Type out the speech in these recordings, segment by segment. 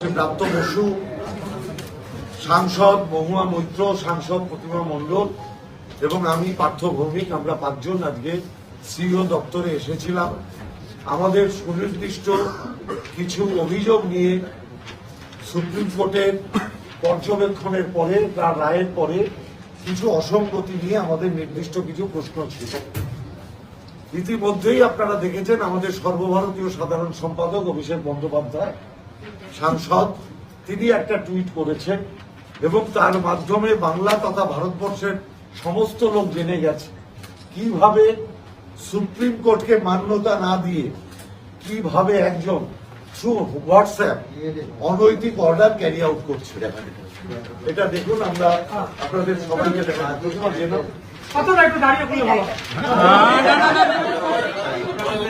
প্রাপ্ত বসু, সাংসদ মহুয়া মৈত্র, সাংসদ প্রতিমা মণ্ডল এবং আমি পার্থ ভৌমিক, আমরা পাঁচজন আজকে সিইও দপ্তরে এসেছিলাম। আমাদের সুনির্দিষ্ট কিছু অভিযোগ নিয়ে সুপ্রিম কোর্টের পর্যবেক্ষণের পরে তার রায়ের পরে কিছু অসঙ্গতি নিয়ে আমাদের নির্দিষ্ট কিছু প্রশ্ন ছিল। ইতিমধ্যেই আপনারা দেখেছেন আমাদের সর্বভারতীয় সাধারণ সম্পাদক অভিষেক বন্দ্যোপাধ্যায় সাংসদ তিনি একটা টুইট করেছেন এবং তার মাধ্যমে বাংলা তথা ভারতবর্ষের সমস্ত লোক জেনে গেছে। কীভাবে সুপ্রিম কোর্টকে মান্যতা না দিয়ে কীভাবে একজন থ্রু হোয়াটসঅ্যাপ অনৈতিক অর্ডার ক্যারি আউট করছে। এটা দেখুন আমরা আপনাদের সবাইকে দেখা জেনে কতটা একটু দাঁড়িয়ে করলে ভালো হয়। দাঁড়িয়ে বলুন। কতটা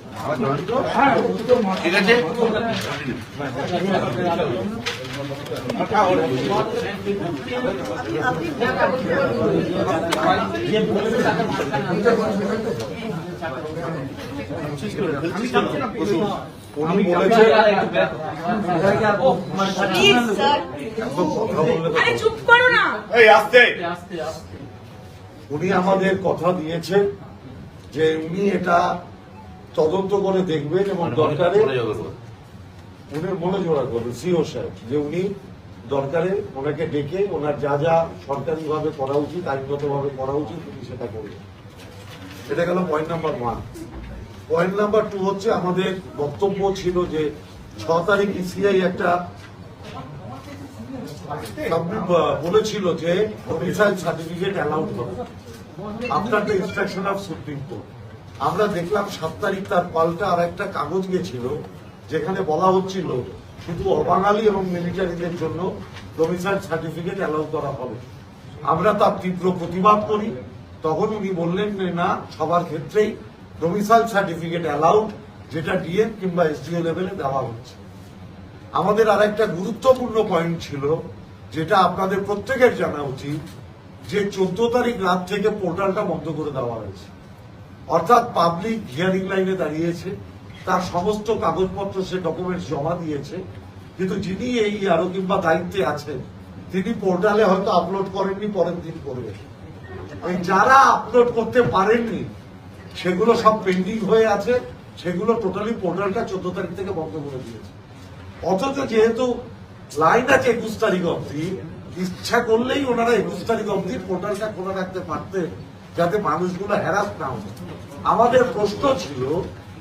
ঠিক আছে? উনি বলেছে উনি আমাদের কথা দিয়েছেন যে উনি এটা তদন্ত করে দেখবেন এবং দরকারে উনি মনে জোড়া করবেন সিও সাহেব যে উনি দরকারে ওনাকে ডেকে ওনার যা যা সরকারিভাবে করা উচিত আইনগতভাবে করা উচিত উনি সেটা করবেন। এটা গেল point number one point number two হচ্ছে আমাদের বক্তব্য ছিল যে ছ তারিখ ইসিআই একটা বলেছিল যে সার্টিফিকেট অ্যালাউড হবে after the instruction of Supreme Court আমরা দেখলাম সাত তারিখ তার পাল্টা আর একটা কাগজ গেছিল, যেখানে বলা হচ্ছিল শুধু অবাঙালি এবং মিলিটারিদের জন্য ডোমিসাইল সার্টিফিকেট অ্যালাউ করা হবে। আমরা তার তীব্র প্রতিবাদ করি। তখন উনি বললেন না, সবার ক্ষেত্রেই ডোমিসাইল সার্টিফিকেট অ্যালাউড যেটা ডিএম কিংবা এসডিও লেভেলে দেওয়া হচ্ছে। আমাদের আর একটা গুরুত্বপূর্ণ পয়েন্ট ছিল, যেটা আপনাদের প্রত্যেকের জানা উচিত, যে চোদ্দ তারিখ রাত থেকে পোর্টালটা বন্ধ করে দেওয়া হয়েছে। অর্থাৎ পাবলিক হিয়ারিং লাইনে দাঁড়িয়েছে। তার সমস্ত কাগজপত্র সে ডকুমেন্টস জমা দিয়েছে। কিন্তু যিনি এই আরও কিংবা দায়িত্বে আছেন, তিনি পোর্টালে হয়তো আপলোড করেননি, পরের দিন করবেন এই যারা আপলোড করতে পারেননি, সেগুলো সব পেন্ডিং হয়ে আছে। সেগুলো টোটালি পোর্টালটা চোদ্দ তারিখ থেকে বন্ধ করে দিয়েছে। অথচ যেহেতু লাইন আছে একুশ তারিখ অবধি, ইচ্ছা করলেই ওনারা একুশ তারিখ অবধি পোর্টালটা খোলা রাখতে পারতেন। যাতে মানুষগুলো হ্যারাস না হতো আমাদের প্রশ্ন ছিল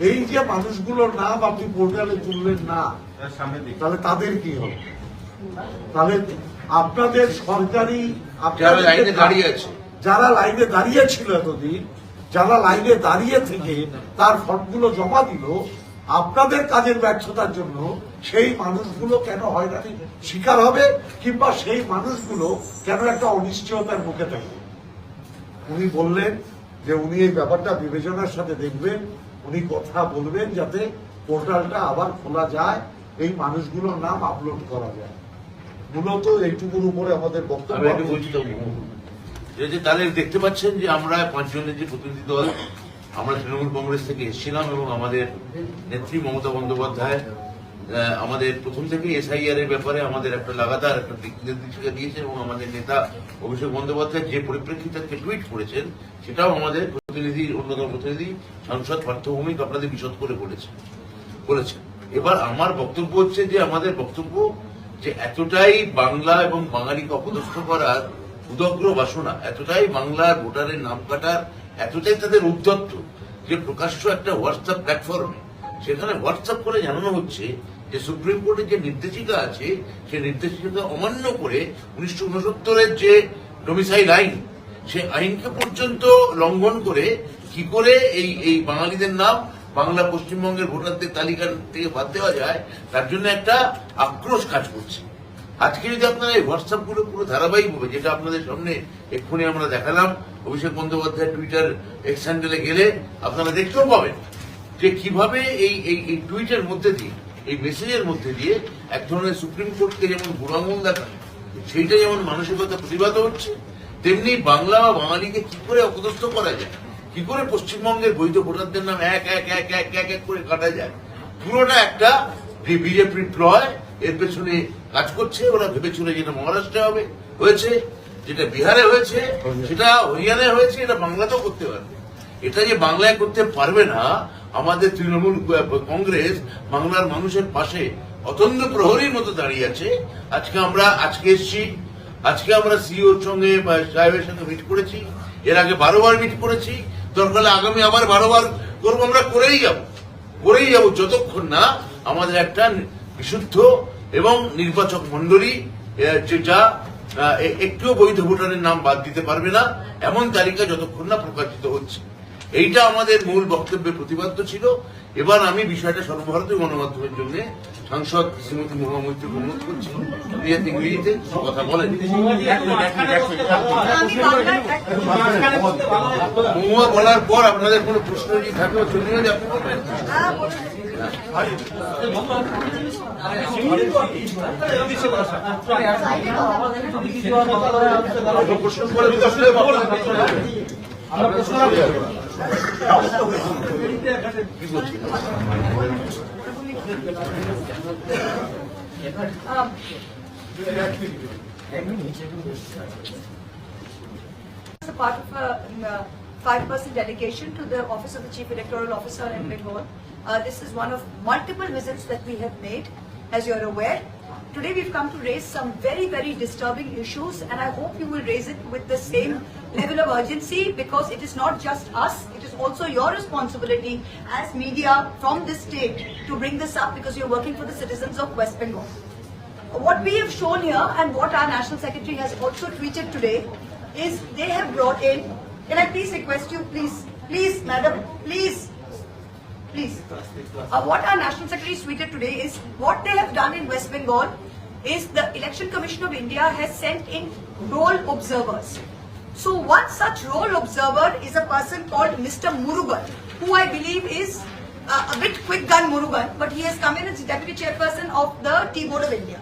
এই যে মানুষগুলোর নাম আপনি পোর্টালে তুললেন না তাহলে তাদের কি হবে? তাহলে আপনাদের সরকারি যারা লাইনে দাঁড়িয়ে যারা লাইনে দাঁড়িয়ে ছিল এতদিন যারা লাইনে দাঁড়িয়ে থেকে তার ফর্মগুলো জমা দিল আপনাদের কাজের ব্যর্থতার জন্য সেই মানুষগুলো কেন হয়রানি শিকার হবে কিংবা সেই মানুষগুলো কেন একটা অনিশ্চয়তার মুখে থাকবে? উনি বললেন যে উনি এই ব্যাপারটা বিবেচনার সাথে দেখবেন উনি কথা বলবেন যাতে পোর্টালটা আবার খোলা যায় এই মানুষগুলোর নাম আপলোড করা যায়। মূলত এইটুকুর উপরে আমাদের বক্তব্য যে তাহলে দেখতে পাচ্ছেন যে আমরা পাঁচজনের যে প্রতিনিধি দল আমরা তৃণমূল কংগ্রেস থেকে এসেছিলাম এবং আমাদের নেত্রী মমতা বন্দ্যোপাধ্যায় আমাদের প্রথম থেকে এসআইআর এর ব্যাপারে আমাদের একটা লাগাতার একটা নির্দেশিকা দিয়েছেন এবং আমাদের নেতা অভিষেক বন্দ্যোপাধ্যায় যে পরিপ্রেক্ষিতে টুইট করেছেন, সেটাও আমাদের প্রতিনিধি, অন্যতম প্রতিনিধি, সাংসদ পার্থভূমিক আপনাদের বিশদ করে বলেছেন বলেছেন। এবার আমার বক্তব্য হচ্ছে যে আমাদের বক্তব্য যে এতটাই বাংলা এবং বাঙালিকে অপদস্থ করার উদগ্র বাসনা, এতটাই বাংলার ভোটারের নাম কাটার, এতটাই তাদের উদ্যত্ত যে প্রকাশ্য একটা হোয়াটসঅ্যাপ প্ল্যাটফর্মে সেখানে হোয়াটসঅ্যাপ করে জানানো হচ্ছে যে সুপ্রিম কোর্টের যে নির্দেশিকা আছে, সেই নির্দেশিকা অমান্য করে উনিশশো উনসত্তরের যে ডোমিসাইল আইন সে আইনকে পর্যন্ত লঙ্ঘন করে কি করে এই এই বাঙালিদের নাম বাংলা পশ্চিমবঙ্গের ভোটারদের তালিকা থেকে বাদ দেওয়া যায়, তার জন্য একটা আক্রোশ কাজ করছে। আজকে যদি আপনারা এই হোয়াটসঅ্যাপগুলো পুরো ধারাবাহিকভাবে, যেটা আপনাদের সামনে এক্ষুনি আমরা দেখালাম, অভিষেক বন্দ্যোপাধ্যায় টুইটার এক্স হ্যান্ডেলে গেলে আপনারা দেখতেও পাবেন যে কীভাবে এই এই টুইটের মধ্যে দিয়ে এই মেসেজের মধ্যে দিয়ে এক ধরনের সুপ্রিম কোর্টকে যেমন বুড়ামূল দেখানো, সেইটা যেমন মানসিকতা প্রতিবাদ হচ্ছে, তেমনি বাংলা বা বাঙালিকে কি করে অপদস্থ করা যায়, কি করে পশ্চিমবঙ্গের বৈধ ভোটারদের নাম এক এক এক এক এক এক করে কাটা যায়, পুরোটা একটা বিজেপির প্লয় এর পেছনে কাজ করছে, ওরা ভেবেছিল যেটা মহারাষ্ট্রে হবে, হয়েছে, যেটা বিহারে হয়েছে, সেটা হরিয়ানায় হয়েছে, এটা বাংলাতেও করতে পারবে। এটা যে বাংলায় করতে পারবে না আমাদের তৃণমূল কংগ্রেস বাংলার মানুষের পাশে অতন্দ্র প্রহরীর মতো দাঁড়িয়ে আছে। আজকে আমরা আজকে এসছি। আজকে আমরা সিওর সঙ্গে বা সাহেবের সঙ্গে মিট করেছি। এর আগে বারোবার মিট করেছি। দরকার আগামী আবার বারোবার করব আমরা করেই যাব। করেই যাব যতক্ষণ না আমাদের একটা বিশুদ্ধ এবং নির্বাচক মন্ডলী আহ, যে যা আহ, এ- একটিও বৈধ ভোটারের নাম বাদ দিতে পারবে না। এমন তালিকা যতক্ষণ না প্রকাশিত হচ্ছে। এইটা আমাদের মূল বক্তব্যের প্রতিপাদ্য ছিল। এবার আমি বিষয়টা সর্বভারতীয় গণমাধ্যমের জন্য সাংসদ শ্রীমতী মহামৈত্রী অনুরোধ করছি। তিনি যাতে ইংরেজিতে কথা বলেন। মহুয়া বলার পর আপনাদের কোনো প্রশ্ন যদি থাকে চলে গেলে আপনি বলবেন। প্রশ্ন করে। প্রশ্ন কি বলছেন as a part of a five-person delegation to the Office of the Chief Electoral Officer in Bengal. Uh, this is one of multiple visits that we have made, as you're aware. Today we've come to raise some very, very disturbing issues and I hope you will raise it with the same level of urgency because it is not just us, it is also your responsibility as media from this state to bring this up because you're working for the citizens of West Bengal. What we have shown here and what our National Secretary has also tweeted today is they have brought in, can I please request you, please, please, madam, please, please. Uh, what our National Secretary tweeted today is what they have done in West Bengal is the Election Commission of India has sent in role observers. So one such role observer is a person called Mr. Murugan, who I believe is uh, a bit quick gun Murugan, but he has come in as the deputy chairperson of the Tea Board of India.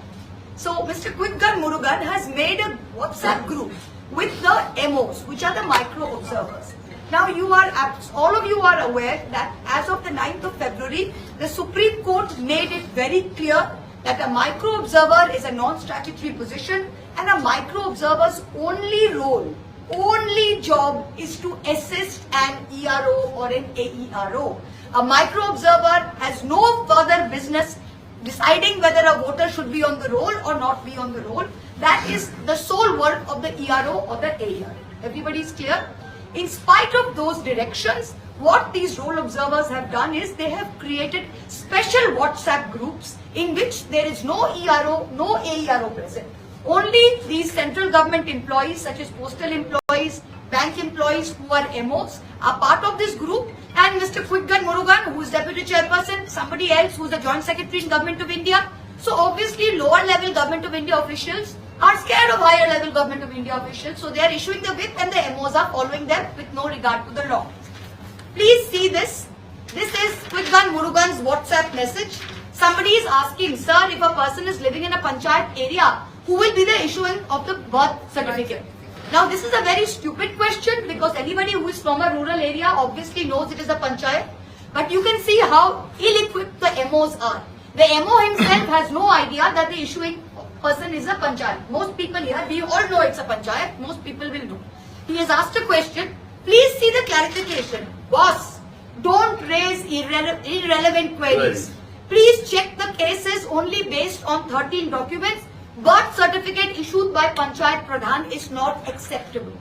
So Mr. Quick Gun Murugan has made a WhatsApp group with the MOs, which are the micro observers. Now you are, all of you are aware that as of the 9th of February, the Supreme Court made it very clear that a micro observer is a non-statutory position and a micro observer's only role, only job is to assist an ERO or an AERO. A micro observer has no further business deciding whether a voter should be on the roll or not be on the roll. That is the sole work of the ERO or the AER. Everybody is clear? In spite of those directions, what these role observers have done is they have created special WhatsApp groups in which there is no ERO, no AERO present. Only these central government employees such as postal employees, bank employees who are MOs are part of this group and Mr. Quickgun Murugan who is deputy chairperson, somebody else who is the joint secretary in government of India. So obviously lower level government of India officials are scared of higher level government of India officials so they are issuing the whip and the MOs are following them with no regard to the law. Please see this. This is Quickgun Murugan's WhatsApp message. Somebody is asking, sir, if a person is living in a panchayat area, who will be the issuing of the birth certificate? Now, this is a very stupid question because anybody who is from a rural area obviously knows it is a panchayat. But you can see how ill-equipped the MOs are. The MO himself has no idea that the issuing person is a panchayat. Most people here, we all know it's a panchayat. Most people will know. He has asked a question. Please see the clarification. Boss, don't raise irrele- irrelevant queries. Right. Please check the cases only based on 13 documents. Birth certificate issued by Panchayat Pradhan is not acceptable.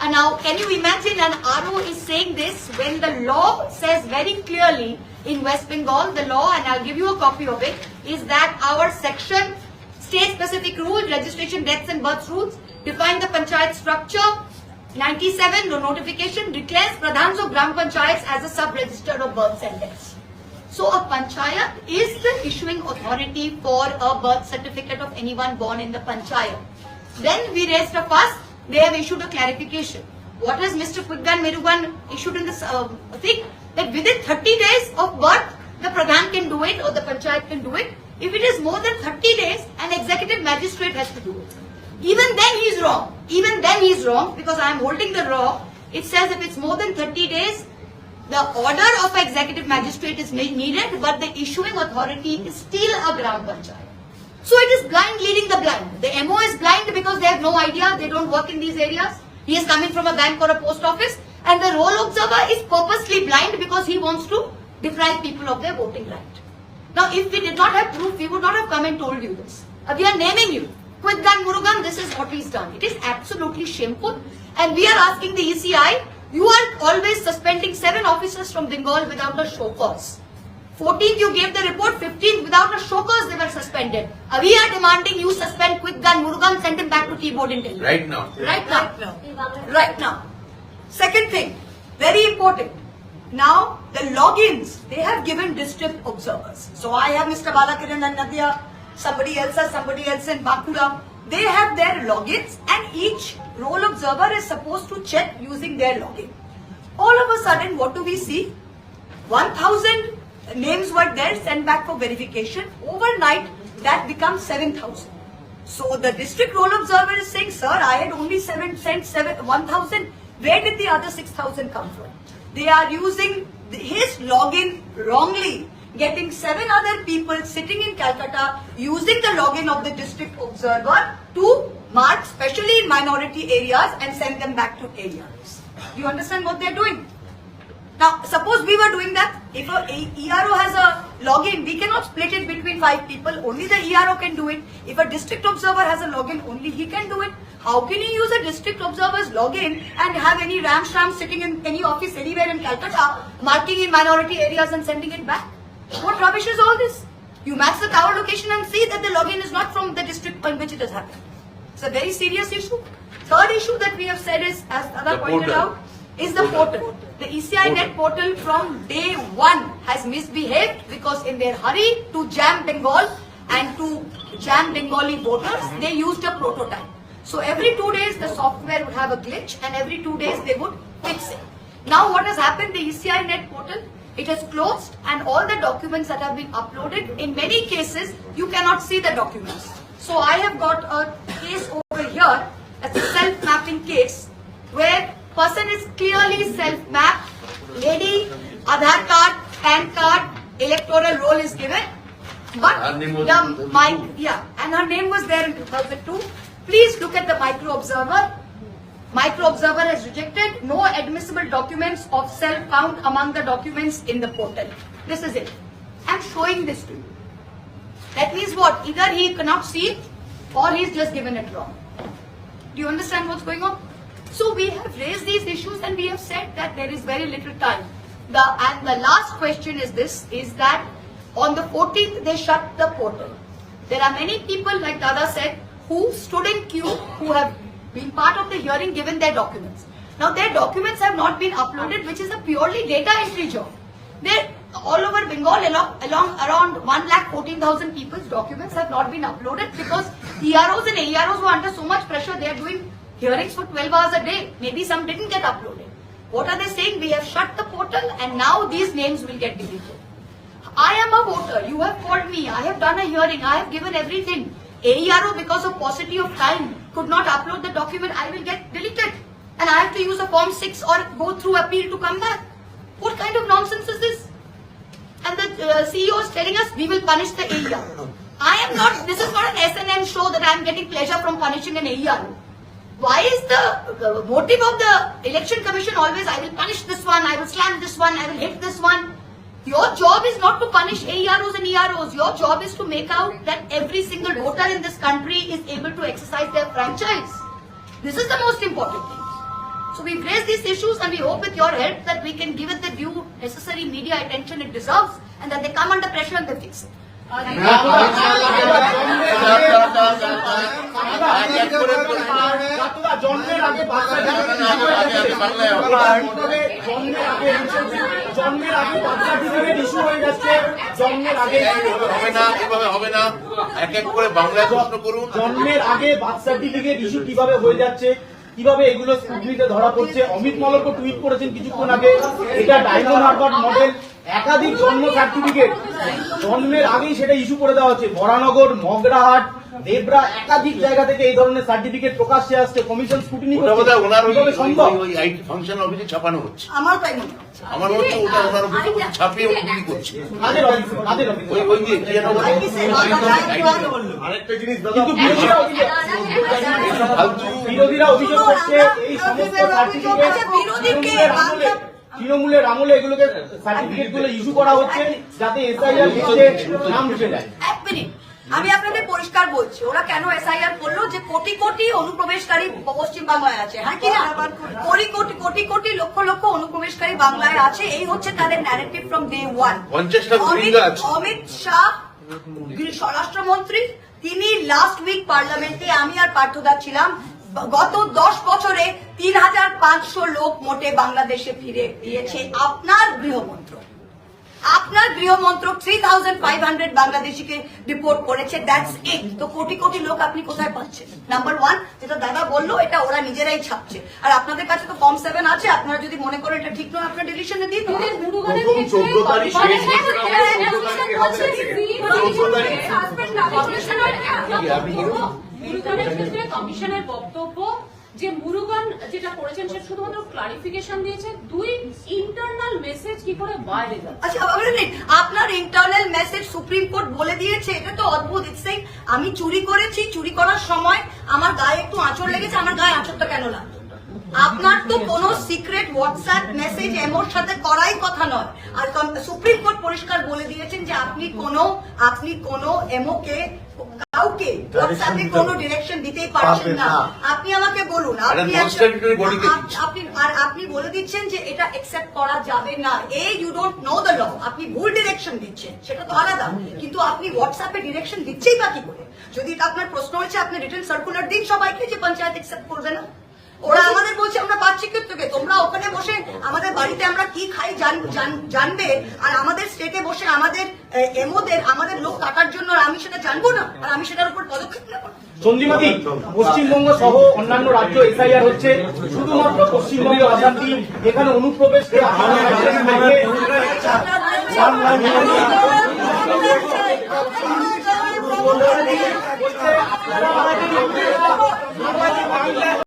And now, can you imagine an RO is saying this when the law says very clearly in West Bengal, the law, and I'll give you a copy of it, is that our section, state-specific rule, registration, deaths and births rules, define the panchayat structure. 97, no notification, declares Pradhans of Gram Panchayats as a sub-register of births and deaths. So a panchayat is the issuing authority for a birth certificate of anyone born in the panchayat. Then we raised a fuss, they have issued a clarification. What has Mr. Quickgan Merugan issued in this uh, thing? that within 30 days of birth, the Pradhan can do it or the Panchayat can do it. If it is more than 30 days, an executive magistrate has to do it. Even then he is wrong. Even then he is wrong because I am holding the law. It says if it's more than 30 days, the order of executive magistrate is needed, but the issuing authority is still a Gram Panchayat. So it is blind leading the blind. The MO is blind because they have no idea, they don't work in these areas. He is coming from a bank or a post office, and the role observer is purposely blind because he wants to deprive people of their voting right. Now, if we did not have proof, we would not have come and told you this. Uh, we are naming you. quickgun Murugan, this is what he's done. It is absolutely shameful. And we are asking the ECI, you are always suspending seven officers from Bengal without a show cause. 14th you gave the report, 15th without a show cause they were suspended. Uh, we are demanding you suspend Quick Gun Murugan, send him back to T-board intelligence. Right now. Right now. Right now. Second thing, very important. Now, the logins, they have given district observers. So I have Mr. Balakiran and Nadia, somebody else has somebody else in Bakura. They have their logins and each role observer is supposed to check using their login. All of a sudden, what do we see? 1000 names were there sent back for verification. Overnight, that becomes 7000. So the district role observer is saying, sir, I had only seven, sent seven, 1000. Where did the other 6000 come from? They are using his login wrongly, getting seven other people sitting in Calcutta using the login of the district observer to mark, especially in minority areas, and send them back to areas. Do you understand what they're doing? Now, suppose we were doing that. If a ERO has a login, we cannot split it between five people. Only the ERO can do it. If a district observer has a login, only he can do it. How can you use a district observer's login and have any ram sham sitting in any office anywhere in Calcutta, marking in minority areas and sending it back? What rubbish is all this? You match the tower location and see that the login is not from the district in which it has happened. It's a very serious issue. Third issue that we have said is, as The pointed portal. out, is the portal. The ECI net portal from day one has misbehaved because in their hurry to jam Bengal and to jam Bengali voters, they used a prototype. So every two days the software would have a glitch and every two days they would fix it. Now what has happened, the ECI net portal, it has closed and all the documents that have been uploaded, in many cases, you cannot see the documents. So I have got a case over here, that's a self-mapping case, where person is clearly self-mapped, lady, Aadhaar card, PAN card, electoral roll is given, but Her name was the in 2002. mic, yeah, and her name was there in 2002. Please look at the micro observer. Micro observer has rejected no admissible documents of self count among the documents in the portal. This is it. I'm showing this to you. That means what? Either he cannot see or he's just given it wrong. Do you understand what's going on? So we have raised these issues and we have said that there is very little time. The and the last question is this: is that on the 14th they shut the portal. There are many people, like Dada said, who stood in queue, who have been part of the hearing, given their documents. Now their documents have not been uploaded, which is a purely data entry job. They're all over Bengal, along, along around 1 lakh 14,000 people's documents have not been uploaded because EROs and AEROs were under so much pressure. They are doing hearings for 12 hours a day. Maybe some didn't get uploaded. What are they saying? We have shut the portal and now these names will get deleted. I am a voter. You have called me. I have done a hearing. I have given everything. AERO, because of paucity of time, could not upload the document. I will get deleted. And I have to use a Form 6 or go through appeal to come back. What kind of nonsense is this? And the uh, CEO is telling us we will punish the AERO. I am not, this is not an SNN show that I am getting pleasure from punishing an AERO. Why is the motive of the election commission always I will punish this one, I will slam this one, I will hit this one? Your job is not to punish AEROs and EROs. Your job is to make out that every single voter in this country is able to exercise their franchise. This is the most important thing. So we've raised these issues and we hope with your help that we can give it the due necessary media attention it deserves and that they come under pressure and they fix it. জন্মের আগে। জন্মের আগে issue হয়ে যাচ্ছে হবে না এক এক করে বাংলায় প্রশ্ন করুন জন্মের আগে বার্থ সার্টিফিকেট ইস্যু কীভাবে হয়ে যাচ্ছে, কীভাবে এগুলো স্কুটনিতে ধরা পড়ছে অমিত মলক টুইট করেছেন কিছুক্ষণ আগে এটা ডায়মন্ড হারবার মডেল একাধিক জন্ম সার্টিফিকেট জন্মের আগেই সেটা ইস্যু করে দেওয়া হচ্ছে। বরানগর মগরাহাট দেবরা একাধিক জায়গা থেকে এই ধরনের সার্টিফিকেট প্রকাশ্যে আসছে। কমিশন স্কুটিনি ফাংশন অফিসে ছাপানো হচ্ছে। আমার তাই মনে হচ্ছে ওটা ওনার অফিসে ছাপিয়ে করছে? আরেকটা জিনিস বিরোধীরা অভিযোগ করছে এই সমস্ত সার্টিফিকেট তৃণমূলের আমলে এগুলোকে সার্টিফিকেটগুলো ইস্যু করা হচ্ছে যাতে এসআইআর লিস্টে নাম ঢুকে যায়। এক মিনিট আমি আপনাদের পরিষ্কার বলছি ওরা কেন এসআইআর করল যে কোটি কোটি অনুপ্রবেশকারী পশ্চিম বাংলায় আছে হ্যাঁ কি কোটি কোটি কোটি কোটি লক্ষ লক্ষ অনুপ্রবেশকারী বাংলায় আছে এই হচ্ছে তাদের narrative from day one. Amit Shah স্বরাষ্ট্রমন্ত্রী তিনি লাস্ট উইক পার্লামেন্টে আমি আর পার্থদা ছিলাম গত দশ বছরে তিন হাজার পাঁচশো লোক মোটে বাংলাদেশে ফিরে দিয়েছে আপনার গৃহমন্ত্রক আপনার গৃহমন্ত্রক থ্রি থাউজেন্ড ফাইভ হান্ড্রেড বাংলাদেশিকে রিপোর্ট করেছে দ্যাটস ইট তো কোটি কোটি লোক আপনি কোথায় পাচ্ছেন নাম্বার ওয়ান যেটা দাদা বলল এটা ওরা নিজেরাই ছাপছে আর আপনাদের কাছে তো ফর্ম সেভেন আছে আপনারা যদি মনে করেন এটা ঠিক নয় আপনার ডিলিশনে দিন শেষ কমিশনের বক্তব্য, যে মুরুগান যেটা করেছেন শুধুমাত্র ক্লারিফিকেশন দিয়েছে, দুই ইন্টারনাল মেসেজ কি করে বাইরে আচ্ছা আপনার ইন্টারনাল মেসেজ সুপ্রিম কোর্ট বলে দিয়েছে, এটা তো অদ্ভুত ইটস আমি চুরি করেছি, চুরি করার সময় আমার গায়ে একটু আঁচড় লেগেছে, আমার গায়ে আঁচড়টা কেন লাগল? আপনার তো কোনো সিক্রেট হোয়াটসঅ্যাপ মেসেজ এমোর সাথে করাই কথা নয়। আর সুপ্রিম কোর্ট পরিষ্কার বলে দিয়েছেন যে আপনি কোনো আপনি কোনো এমওকে কাউকে হোয়াটসঅ্যাপে কোনো ডিরেকশন দিতেই পারছেন না। আপনি আমাকে বলুন আপনি আর আপনি বলে দিচ্ছেন যে এটা একসেপ্ট করা যাবে না। এ you don't know the law আপনি ভুল ডিরেকশন দিচ্ছেন সেটা তো আলাদা। কিন্তু আপনি হোয়াটসঅ্যাপে ডিরেকশন দিচ্ছেই বা কি করে? যদি আপনার প্রশ্ন হয়েছে আপনি রিটার্ন সার্কুলার দিন সবাইকে যে পঞ্চায়েত অ্যাকসেপ্ট করবে না। ওরা আমাদের বলছে আমরা পাচ্ছি থেকে তোমরা ওখানে বসে আমাদের বাড়িতে আমরা কি খাই জান- জান- জানবে? আর আমাদের স্টেটে বসে আমাদের এমোদের আমাদের লোক কাটার জন্য আর আমি সেটা জানব না? আর আমি সেটার উপর পদক্ষেপ নেব না। সঞ্জিমাদি পশ্চিমবঙ্গ সহ অন্যান্য রাজ্য এসআইআর হচ্ছে শুধুমাত্র পশ্চিমবঙ্গ অশান্তি। এখানে অনুপ্রবেশ